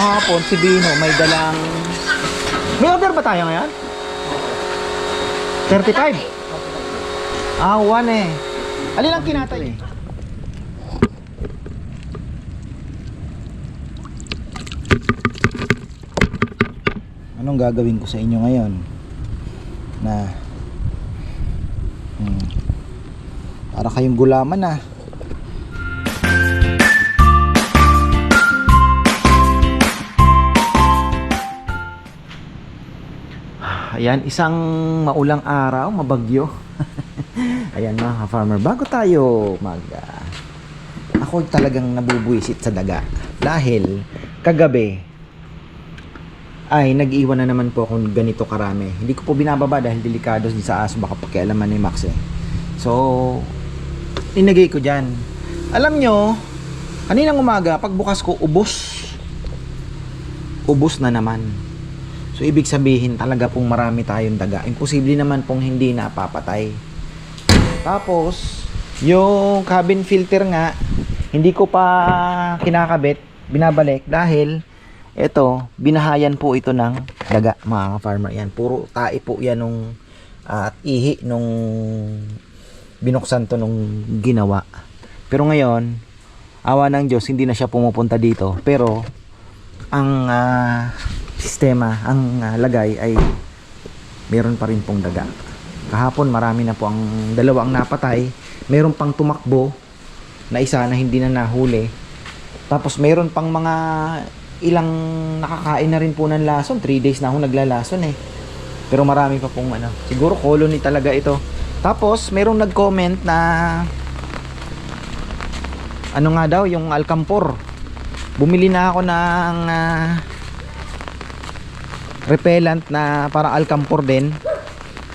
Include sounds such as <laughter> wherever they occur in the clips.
Kahapon, si Bino may dalang... May order ba tayo ngayon? 35? Ah, one eh. Alin ang kinatay eh? Anong gagawin ko sa inyo ngayon? Na hmm, para kayong gulaman ah. Ayan, isang maulang araw, mabagyo. <laughs> Ayan mga ka-farmer, bago tayo mag... ah, ako talagang nabubuisit sa daga. Dahil kagabi ay nag-iwan na naman po ako ng ganito karami. Hindi ko po binababa dahil delikado din sa aso baka pakialaman ni Max eh. So, inagay ko dyan. Alam nyo, kaninang umaga, pagbukas ko, ubos. Ubos na naman. So, ibig sabihin talaga pong marami tayong daga. Imposible naman pong hindi napapatay. Tapos, yung cabin filter nga, hindi ko pa kinakabit, binabalik dahil ito, binahayan po ito ng daga mga farmer yan. Puro tae po yan nung at ihi nung binuksan to nung ginawa. Pero ngayon, awa ng Diyos, hindi na siya pumupunta dito. Pero, ang ah, sistema, ang ah, lagay ay meron pa rin pong daga. Kahapon marami na po ang dalawa ang napatay. Meron pang tumakbo na isa na hindi na nahuli. Tapos meron pang mga ilang nakakain na rin po ng lason. 3 days na ako naglalason eh. Pero marami pa pong ano. Siguro colony talaga ito. Tapos merong nag-comment na ano nga daw yung alcampor. Bumili na ako ng ah, repellent na para alcampor din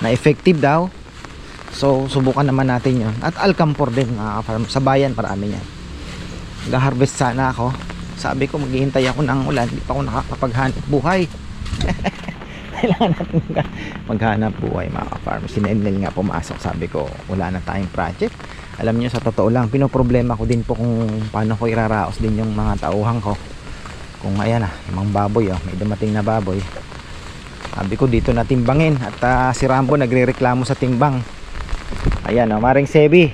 na effective daw. So subukan naman natin 'yon. At alcampor din mga farm sa bayan marami niyan. Ga-harvest sana ako. Sabi ko maghihintay ako ng ulan, hindi pa ako nakakapaghanap buhay. <laughs> Kailangan natin mag- maghanap buhay mga farm. Si Nenel nga pumasok, sabi ko wala na tayong project. Alam niyo sa totoo lang, pinoproblema ko din po kung paano ko iraraos din yung mga tauhan ko. Kung ayan na, yung mga baboy oh, may dumating na baboy. Sabi ko dito na timbangin at ah, si Rambo nagrereklamo sa timbang. Ayan oh, Maring Sebi.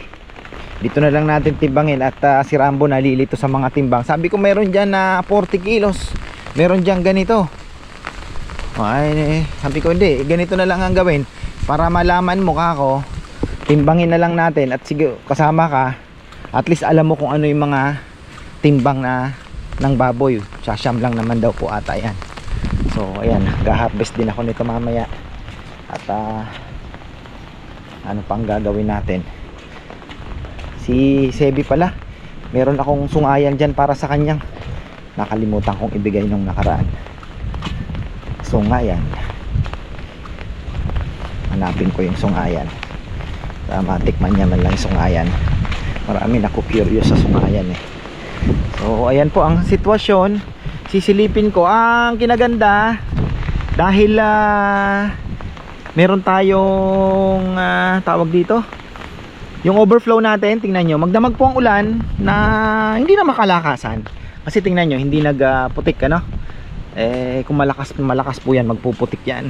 Dito na lang natin timbangin at ah, si Rambo nalilito sa mga timbang. Sabi ko meron diyan na 40 kilos. Meron diyan ganito. O, ay, eh, sabi ko hindi, ganito na lang ang gawin para malaman mo ka ako. Timbangin na lang natin at sige kasama ka. At least alam mo kung ano yung mga timbang na ng baboy. Sasyam lang naman daw po ata yan. So, ayan, ga-harvest din ako nito mamaya. At ah, ano pang gagawin natin? Si Sebi pala, meron akong sungayan dyan para sa kanyang. Nakalimutan kong ibigay nung nakaraan. Sungayan. Hanapin ko yung sungayan. Para matikman niya man lang yung sungayan. Marami na curious sa sungayan eh. So, ayan po ang sitwasyon sisilipin ko. Ang kinaganda dahil ah, meron tayong ah, tawag dito? Yung overflow natin tingnan nyo magdamag po ang ulan na hindi na makalakasan. Kasi tingnan nyo hindi nagputik ano? Eh kung malakas malakas po yan magpuputik yan.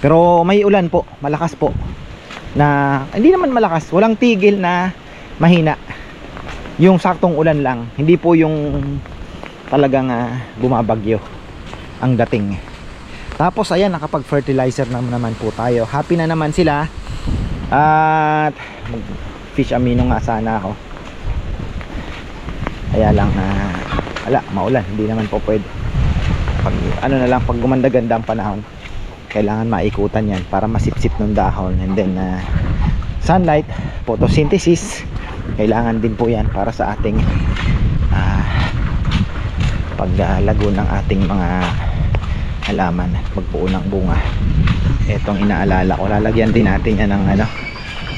Pero may ulan po malakas po na hindi naman malakas walang tigil na mahina. Yung saktong ulan lang hindi po yung talagang ah, bumabagyo ang dating. Tapos ayan nakapag fertilizer naman naman po tayo. Happy na naman sila. At fish amino nga sana ako. Kaya lang ah, wala maulan. Hindi naman po pwede. Pag, ano na lang pag gumanda-ganda ang panahon kailangan maikutan yan para masipsip ng dahon. And then ah, sunlight photosynthesis kailangan din po yan para sa ating paglago ng ating mga halaman. At pagbuo ng bunga. Etong inaalala ko lalagyan din natin yan ng ano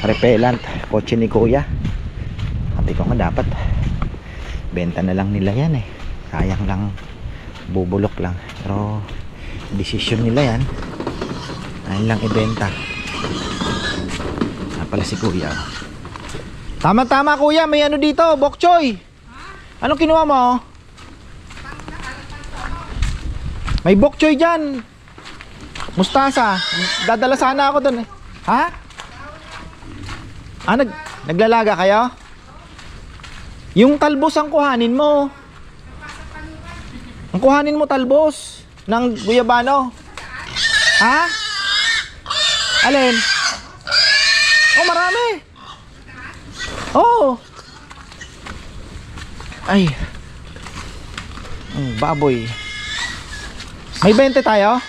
repellent. Kotse ni kuya. Sabi ko nga dapat benta na lang nila yan eh. Sayang lang bubulok lang. Pero decision nila yan. Ayun lang ibenta. Ah, pala si kuya tama tama kuya. May ano dito bok choy. Anong kinuha mo May bok choy dyan. Mustasa. Dadala sana ako doon eh. Ha? Ah, nag, naglalaga kayo? Yung talbos ang kuhanin mo. Ang kuhanin mo talbos ng guyabano. Ha? Alin? Oh, marami. Oh. Ay. Ang baboy. May 20 tayo?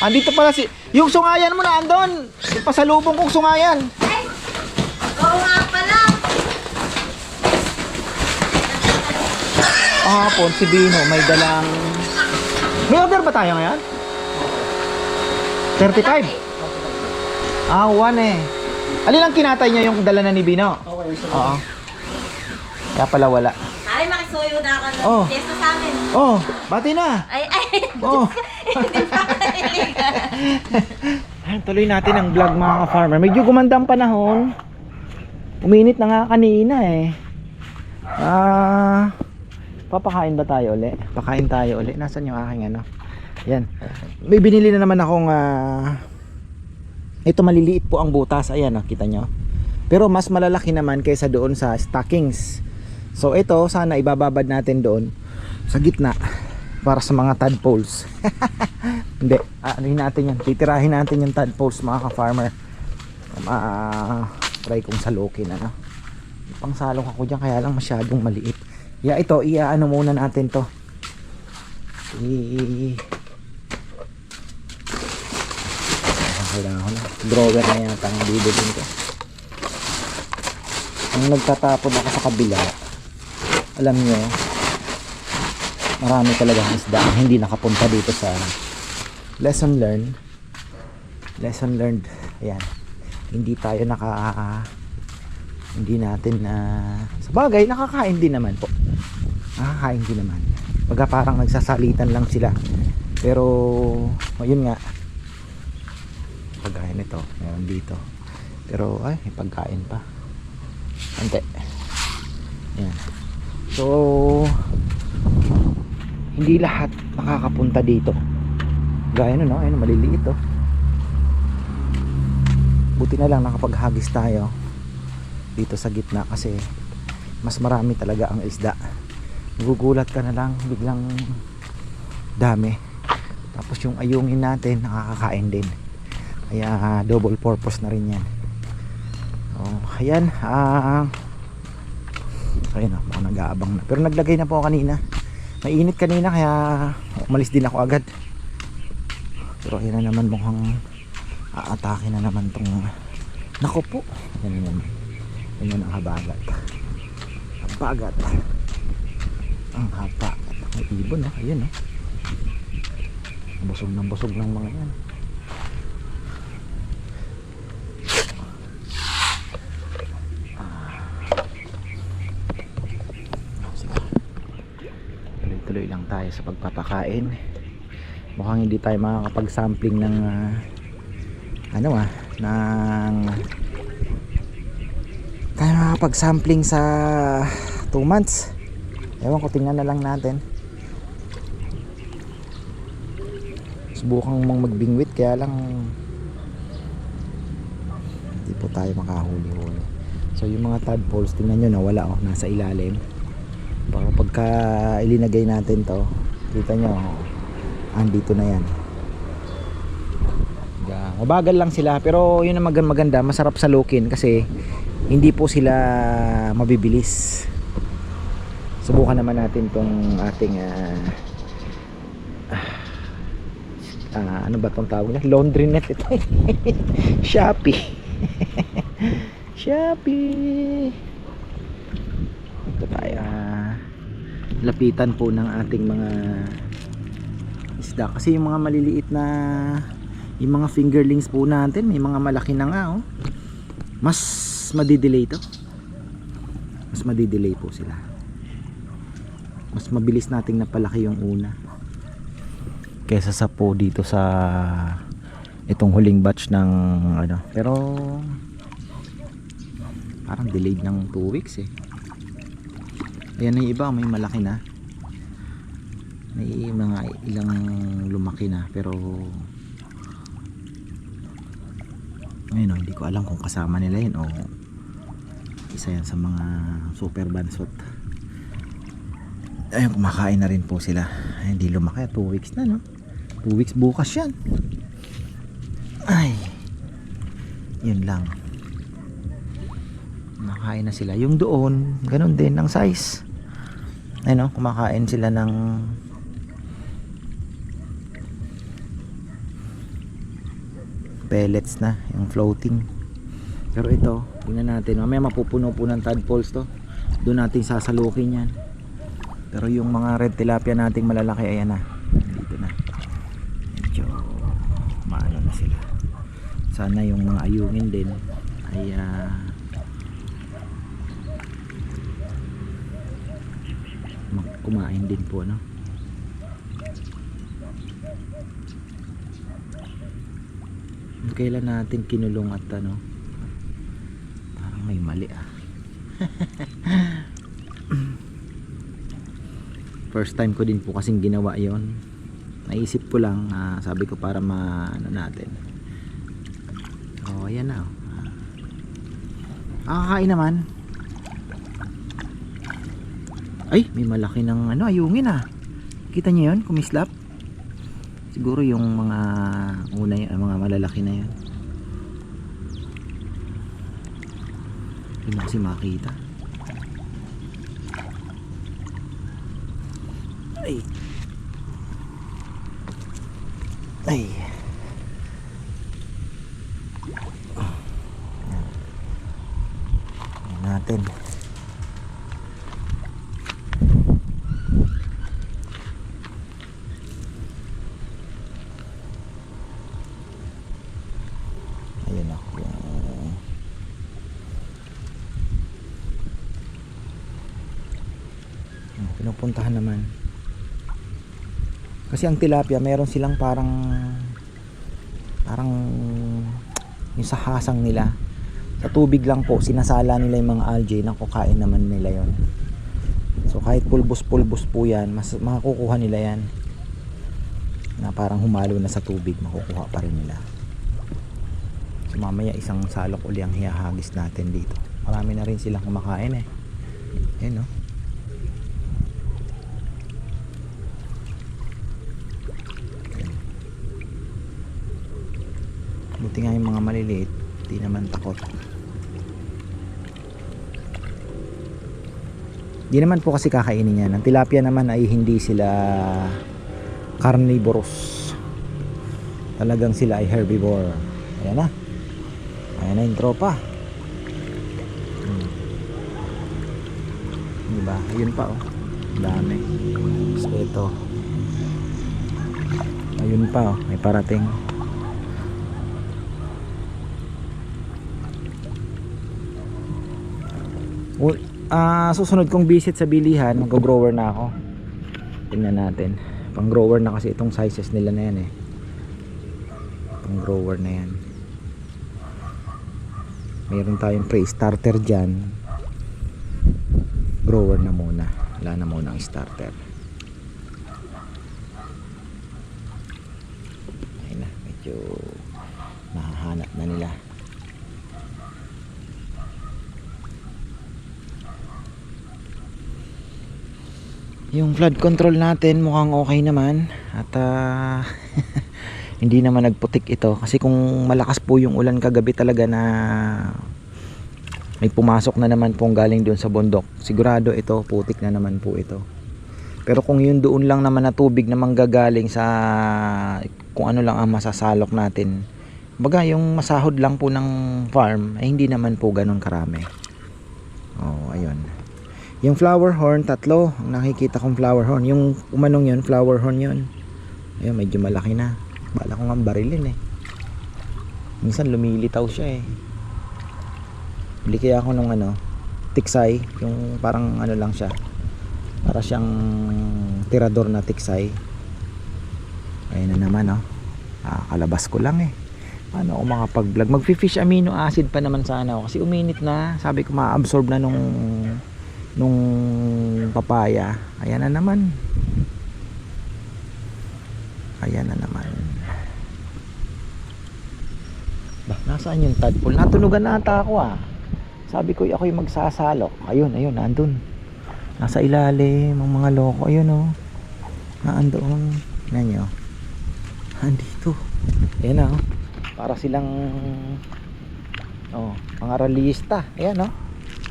Andito pala si... Yung sungayan mo na andon. Pasalubong kong sungayan. Oo nga pala. Kahapon si Bino may dalang... May order ba tayo ngayon? 35? Ah, one eh. Alin ang kinatay niya yung dala na ni Bino? Oo. Kaya pala wala. Ay, makisuyo na ka ng Oh. Fiesta sa amin. Oh, bati na. Ay, ay. <laughs> Oh. Hindi pa <laughs> tuloy natin ang vlog mga ka-farmer. Medyo gumanda ang panahon. Uminit na nga kanina eh. Ah, papakain ba tayo uli? Pakain tayo uli. Nasaan yung aking ano? Yan. May binili na naman akong ah, ito maliliit po ang butas. Ayan, oh, kita nyo. Pero mas malalaki naman kaysa doon sa stockings. So ito, sana ibababad natin doon sa gitna para sa mga tadpoles. <laughs> Hindi, anuhin natin yan. Titirahin natin yung tadpoles mga ka-farmer. Ma try kong salukin ano. Pangsalok ako diyan kaya lang masyadong maliit. Ya ito, iaano muna natin to. I Kailangan na. Drawer na yata ang bibilin ko. Ang nagtatapon ako sa kabila, alam nyo, marami talagang isda hindi nakapunta dito sa lesson learned. Lesson learned. Ayan. Hindi tayo naka hindi natin na sa bagay nakakain din naman po. Nakakain din naman. Pagka parang nagsasalitan lang sila. Pero ayun nga. Pagkain nito meron dito. Pero ay may pagkain pa. Ante. Yan so hindi lahat makakapunta dito. Gaya nun no? Ayun maliliit oh. Buti na lang nakapaghagis tayo dito sa gitna kasi mas marami talaga ang isda. Nagugulat ka na lang biglang dami. Tapos yung ayungin natin nakakakain din. Kaya double purpose na rin yan. Oh, ayan ah ayun oh, nag-aabang na. Pero naglagay na po kanina. Mainit kanina kaya umalis din ako agad. Pero ayan na naman mukhang aatake na naman tong nako po. Yan na naman. Yan ang habagat. Habagat ang habagat may ibon oh ayun oh busog ng busog ng mga yan Sige. tuloy-tuloy lang tayo sa pagpapakain. Mukhang hindi tayo makakapag-sampling ng ah, ano ah ng tayo makakapag-sampling sa 2 months. Ewan ko tingnan na lang natin. Subukan mong magbingwit kaya lang hindi po tayo makahuli-huli. So yung mga tadpoles tingnan nyo nawala oh nasa ilalim Baka pagka ilinagay natin to kita nyo andito na yan. Mabagal lang sila pero yun ang mag- maganda masarap sa lukin kasi hindi po sila mabibilis. Subukan naman natin tong ating ah, ah, ano ba tong tawag niya laundry net ito. <laughs> Shopee. <laughs> Shopee ito tayo ah, lapitan po ng ating mga isda. Kasi yung mga maliliit na yung mga fingerlings po natin may mga malaki na nga oh. Mas madidelay to. Mas madidelay po sila. Mas mabilis nating napalaki yung una. Kesa sa po dito sa itong huling batch ng ano. Pero parang delayed ng 2 weeks eh ayan na iba may malaki na. May mga ilang lumaki na pero ngayon oh, hindi ko alam kung kasama nila yun o isa yan sa mga super bansot. Ayun kumakain na rin po sila. Ay, hindi lumaki. 2 weeks na no? 2 weeks bukas yan. Ay yun lang. Kumakain na sila. Yung doon ganun din ang size ayun oh, kumakain sila ng pellets na yung floating. Pero ito tingnan natin. Mamaya mapupuno po ng tadpoles to. Doon natin sasalukin yan. Pero yung mga red tilapia nating malalaki ayan na. Dito na. Medyo maano na sila. Sana yung mga ayungin din ay ah, mag- kumain din po no? Kailan natin kinulong at ano? Parang may mali ah. <laughs> First time ko din po kasing ginawa yon. Naisip ko lang ah, sabi ko para ma ano natin. Oh ayan na oh. Ah, kakain naman ay may malaki ng ano ayungin ah. Kita niyo yun kumislap? Siguro yung mga una yun, mga malalaki na yun. Hindi mo kasi makita. Ay. Ay. Yan natin ayun na yung yung pinupuntahan naman kasi ang tilapia meron silang parang parang yung sa nila sa tubig lang po sinasala nila yung mga algae na kukain naman nila yon so kahit pulbos pulbos po yan mas makukuha nila yan na parang humalo na sa tubig makukuha pa rin nila So mamaya isang salok uli ang hihahagis natin dito. Marami na rin silang kumakain eh. Ayan no. Buti nga yung mga maliliit, di naman takot. Di naman po kasi kakainin yan. Ang tilapia naman ay hindi sila carnivorous. Talagang sila ay herbivore. Ayan na. Ayan na yung tropa. Hmm. Diba? Ayun pa oh. Dami. So ito. Ayun pa oh. May parating. Ah susunod kong visit sa bilihan, mag-grower na ako. Tingnan natin. Pang grower na kasi itong sizes nila na yan eh. Pang grower na yan mayroon tayong pre-starter dyan grower na muna wala na muna ang starter ayun na medyo nahahanap na nila yung flood control natin mukhang okay naman. At ah, <laughs> hindi naman nagputik ito. Kasi kung malakas po yung ulan kagabi talaga na may pumasok na naman pong galing doon sa bundok sigurado ito putik na naman po ito. Pero kung yun doon lang naman na tubig na manggagaling sa kung ano lang ang masasalok natin baga yung masahod lang po ng farm ay hindi naman po ganun karami. Oh ayun yung flower horn tatlo. Ang nakikita kong flower horn. Yung umanong yun flower horn yun. Ayun medyo malaki na. Bala ko nga barilin eh. Minsan lumilitaw siya eh. Bili kaya ako nung ano tiksay. Yung parang ano lang siya. Para siyang tirador na tiksay. Ayun na naman oh. Ah, kalabas ko lang eh. Paano ako makapag vlog mag fish amino acid pa naman sana ako. Kasi uminit na. Sabi ko ma-absorb na nung nung papaya ayan na naman Ayan na naman. Ba, nasaan yung tadpole? Natunugan na ata ako ah. Sabi ko ako yung magsasalok. Ayun, ayun, nandun. Nasa ilalim ang mga loko. Ayun oh. Naandoon. Tignan nyo. Andito. Ayan oh. Para silang oh, mga realista. Ayan oh.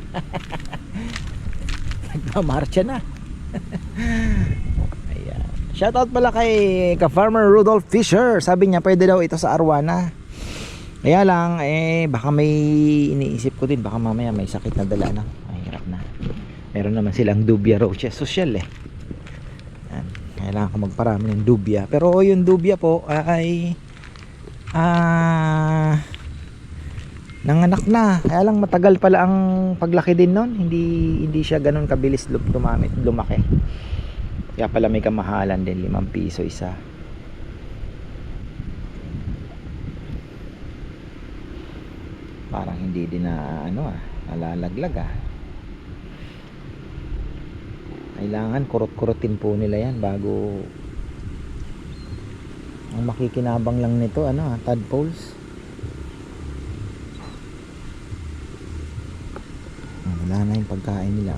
<laughs> Nagmamarcha na. <laughs> Ayan. Shoutout pala kay ka-farmer Rudolph Fisher. Sabi niya pwede daw ito sa Arwana. Kaya lang, eh, baka may iniisip ko din. Baka mamaya may sakit na dala na. Mahirap na. Meron naman silang dubia roaches. Social eh. Kailangan ko magparami ng dubia. Pero yung dubia po ay ah nanganak na. Kaya lang matagal pala ang paglaki din nun. Hindi hindi siya ganun kabilis lum- dumamit, lumaki. Kaya pala may kamahalan din, 5 piso isa. Parang hindi din na ano ah, nalalaglag ah. Kailangan kurot-kurotin po nila yan bago ang makikinabang lang nito ano ah, tadpoles. Ah, Wala na yung pagkain nila.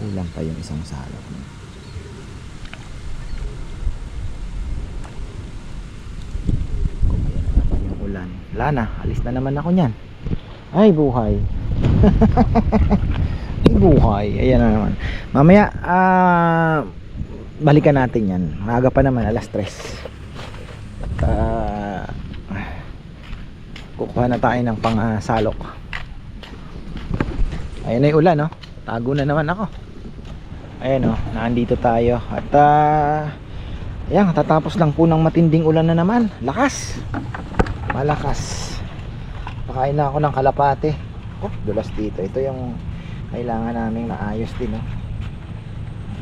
Kulang pa yung isang salok. Kumaya na naman yung ulan. Wala na, alis na naman ako niyan. Ay, buhay. <laughs> Ay, buhay. Ayan na naman. Mamaya, ah, balikan natin yan. Maaga pa naman, alas 3. At, ah, kukuha na tayo ng pang ah, salok. Ayan na ulan, no? Tago na naman ako. Ayan, no? Nandito tayo. At, ah, ayan, tatapos lang po ng matinding ulan na naman. Lakas. Malakas. Pakain na ako ng kalapate. Oh, dulas dito. Ito yung kailangan naming maayos din, no?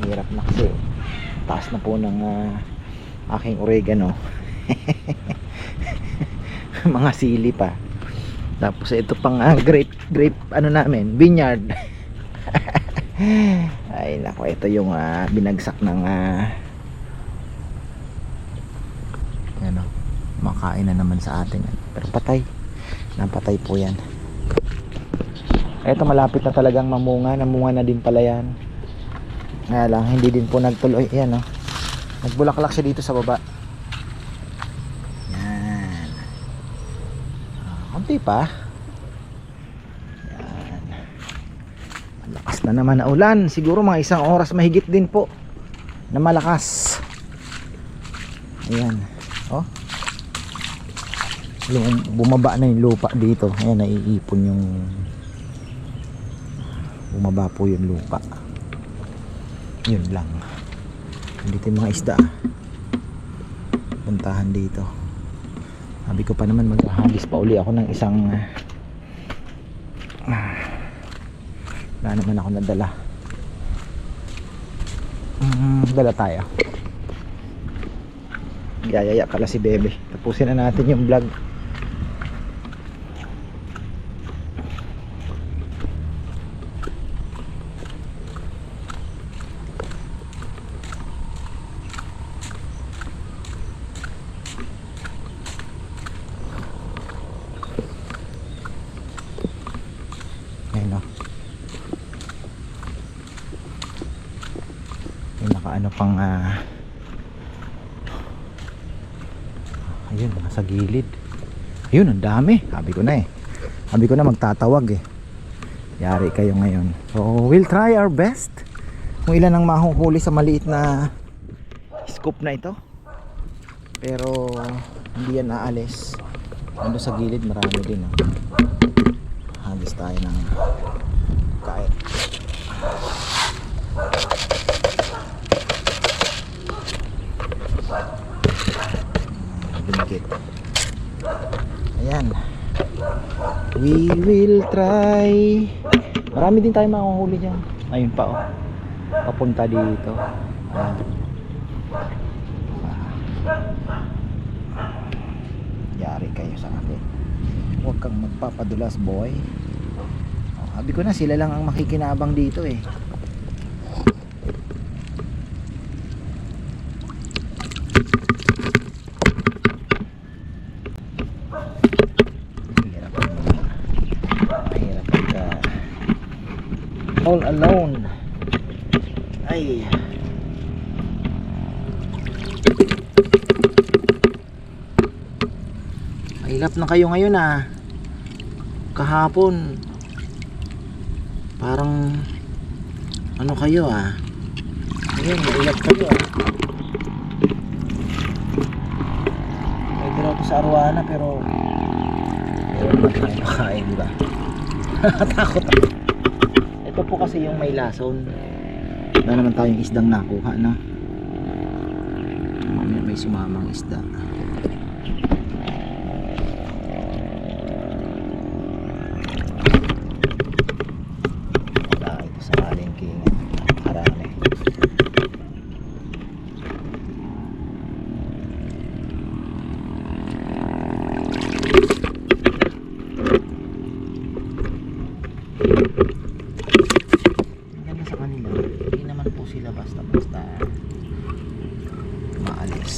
Hirap na kasi. oh. Taas na po ng ah, aking oregano. <laughs> <laughs> Mga sili pa. Tapos ito pang ah, grape, grape ano namin, vineyard. <laughs> Ay nako, ito yung ah, binagsak ng ah, ano, makain na naman sa atin. Pero patay. Napatay po yan. Ito malapit na talagang mamunga. Namunga na din pala yan. Kaya lang, hindi din po nagtuloy. Yan oh. Nagbulaklak siya dito sa baba. Yan. Kunti pa. Yan. Malakas na naman na ulan. Siguro mga isang oras mahigit din po. Na malakas. Ayan. Oh. Bumaba na yung lupa dito. Ayan, naiipon yung bumaba po yung lupa. Yun lang. Dito yung mga isda. Puntahan dito. Sabi ko pa naman maghahagis pa uli ako ng isang ah, wala naman ako nadala. Mm, dala tayo. Yayaya pala si Bebe. Tapusin na natin yung vlog. Ayun o. May nakaano pang ah Ayun, nasa gilid. Ayun, ang dami. Sabi ko na eh. Sabi ko na magtatawag eh. Yari kayo ngayon. So, we'll try our best. Kung ilan ang mahuhuli sa maliit na scoop na ito. Pero, hindi yan naalis. Ando sa gilid, marami din. Oh. Hagis tayo ng kahit. Binigit. Ayan. We will try. Marami din tayo makuhuli dyan. Ayun pa oh. Papunta dito. Ayan. Yari kayo sa akin. Huwag kang magpapadulas boy. Oh. Sabi ko na sila lang ang makikinabang dito eh. Mahirap Mahirap pagka all alone. Ay. Mahirap na kayo ngayon ah. Kahapon parang ano kayo ah. Ayun, mahirap kayo ah. May ko sa arwana pero pero naman tayo nakain di ba? <laughs> Takot ako. Ito po kasi yung may lason. Wala naman tayong isdang nakuha na. May sumamang isda. Wala ito sa palengke. Karami. Ang ganda sa kanila. Hindi naman po sila basta-basta maalis.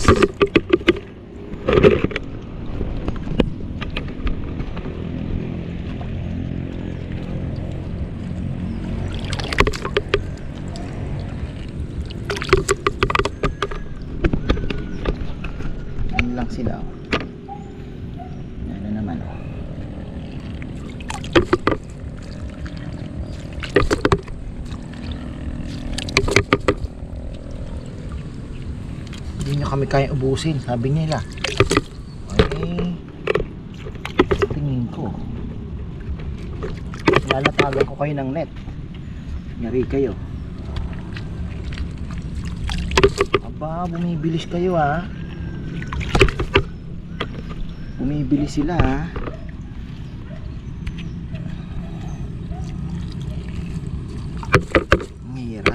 Yan lang sila. oh. Yan na naman. oh. Hindi nyo kami kaya ubusin, sabi nila. Ay, tingin ko. Lalatagan ko kayo ng net. Yari kayo. Aba, bumibilis kayo ah. Bumibilis sila ah. Ang hirap.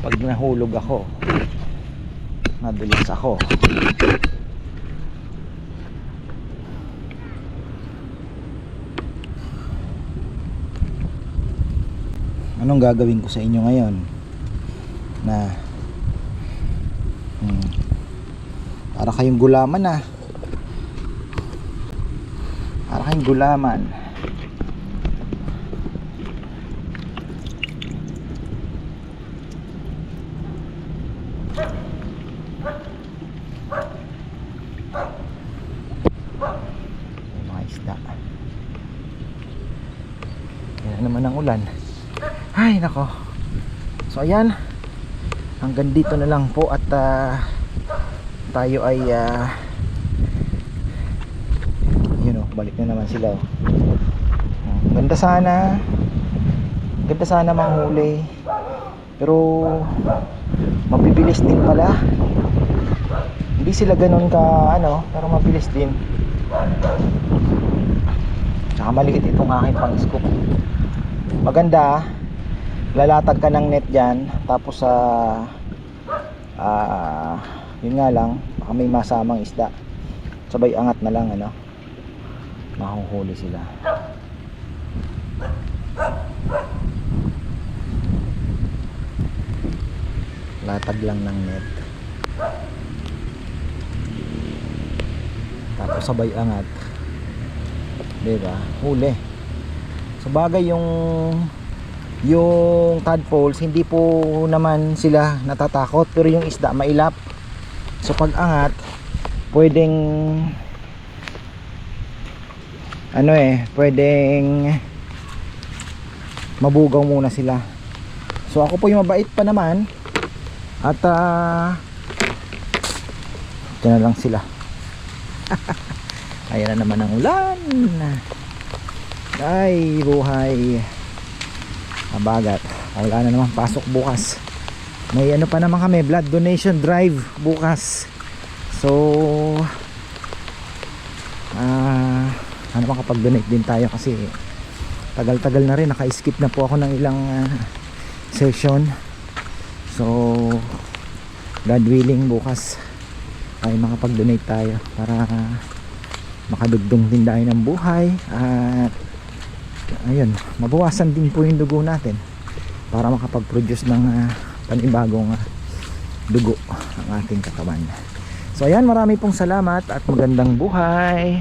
Pag nahulog ako, nadulas ako. Anong gagawin ko sa inyo ngayon? Na hmm, para kayong gulaman ah. Para kayong gulaman. May mga isda. Yan naman ang ulan. Ay, nako. So, ayan. Hanggang dito na lang po at ah, tayo ay ah, yun o, balik na naman sila. oh. Hmm, Ganda sana. Ganda sana manghuli. Pero mabibilis din pala. Hindi sila ganun ka ano, pero mabilis din. Tsaka maliit itong aking pang scoop. Maganda, lalatag ka ng net dyan, tapos sa ah yun nga lang, baka may masamang isda. Sabay angat na lang ano. Mahuhuli sila. Latag lang ng net. Tapos sabay angat. 'Di ba? Huli. Sa bagay yung yung tadpoles hindi po naman sila natatakot pero yung isda mailap. So pag angat pwedeng ano eh, pwedeng mabugaw muna sila. So ako po yung mabait pa naman at ah ito na lang sila. <laughs> Ayan na naman ang ulan. Ay, buhay. Mabagat. Wala na naman pasok bukas. May ano pa naman kami, blood donation drive bukas. So, ah, ano makapag-donate din tayo kasi tagal-tagal na rin. Naka-skip na po ako ng ilang ah, session. So, God willing bukas ay makapag-donate tayo para makadugtong din tayo ng buhay at ayun, mabawasan din po yung dugo natin para makapag-produce ng ah, panibagong ah, dugo ang ating katawan. So ayan, marami pong salamat at magandang buhay.